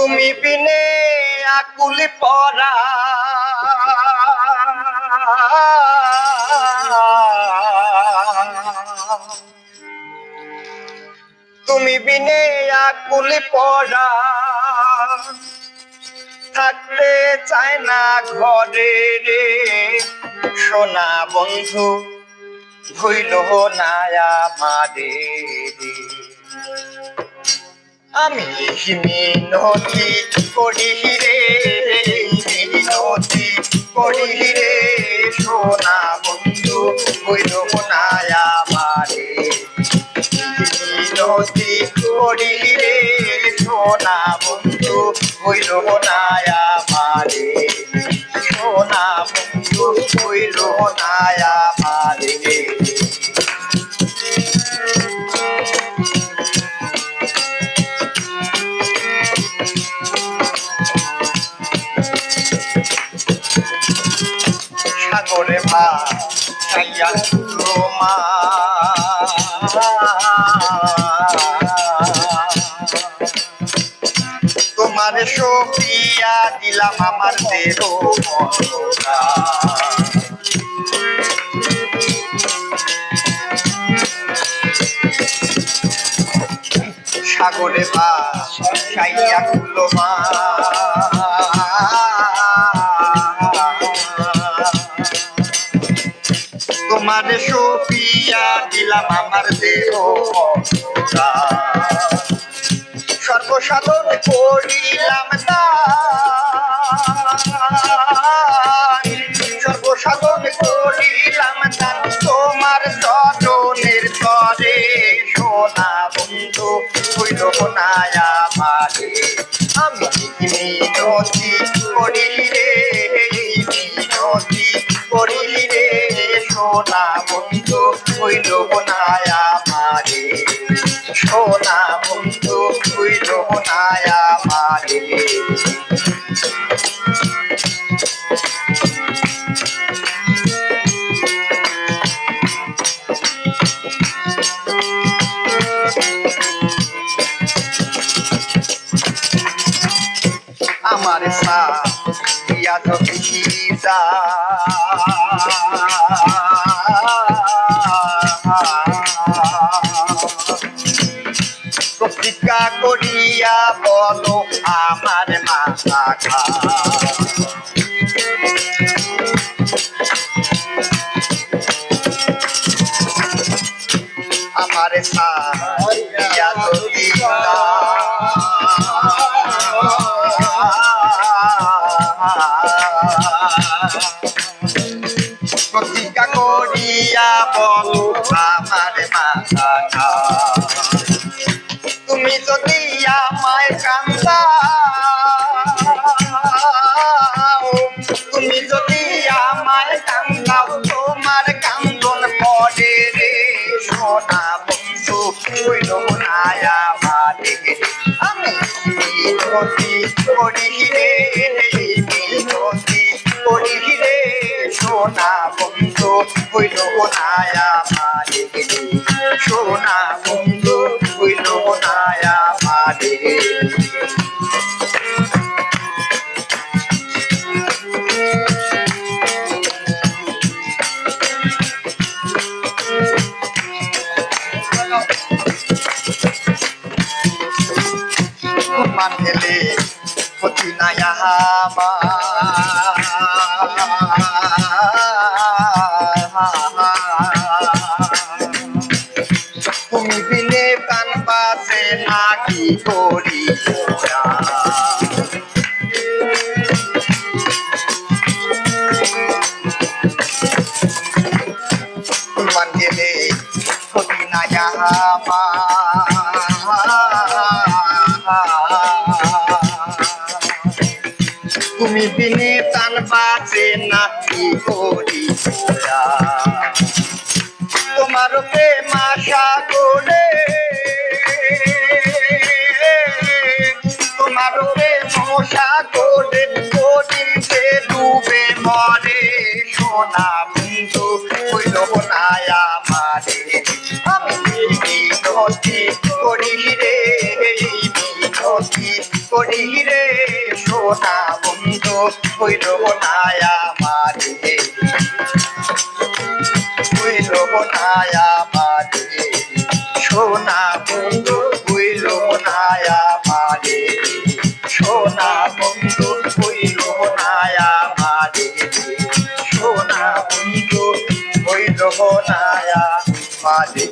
তুমি বিনে আকুলি পরা। তুমি বিনে আকুলি পরা। থাকতে চায় না ঘরে রে। সোনা বন্ধু, ভইল না আমারে। রে আমি মিনতি করি রে, মিনতি করি রে। সোনা বন্ধু, হইল না আমারে। মিনতি করি রে, সোনা বন্ধু, হইল না আমারে। সোনা বন্ধু, হইল না আমারে। ছাইয়া রোমা তোমার সপিয়া দিলাম আমার দেহ সাগরে বা সাইয়া কুলো মা তোমার সপিয়া দিলাম আমার দেহ। সর্বসাধন করিলাম সর্বসাধন করিলাম দান তোমার চরণের তরে সোনা বন্ধু, হইল না আমারে। সোনা বন্ধু, হইল না আমারে। সোনা বন্ধু, হইল না আমারে। আমার সা ইয়া তো কিসা বলো আমার মাথা খা আমার সারিয়া দদিয়া প্রতিজ্ঞা করিয়া বলো আমার মাথা বন্ধু হইল না আমারে আমি মিনতি করি রে মিনতি করি রে, সোনা বন্ধু হইল না আমারে মানলে ক্ষতি নাই তুমি বিনে প্রাণ বাসে নাকি করি তুমি বিনে প্রাণ বাঁচে নাকি করি তোমার প্রেম আশা করে, তোমার প্রেম আশা করে করিতে ডুবে মরে সোনা বন্ধু হইল না আমারে? আমি মিনতি করি রে মিনতি করি রে, সোনা হইল নায়া মারে হইল নায়া মারে সোনা বন্ধু হইল নায়া মারে সোনা বন্ধু হইল নায়া মারে সোনা বন্ধু হইল নায়া মারে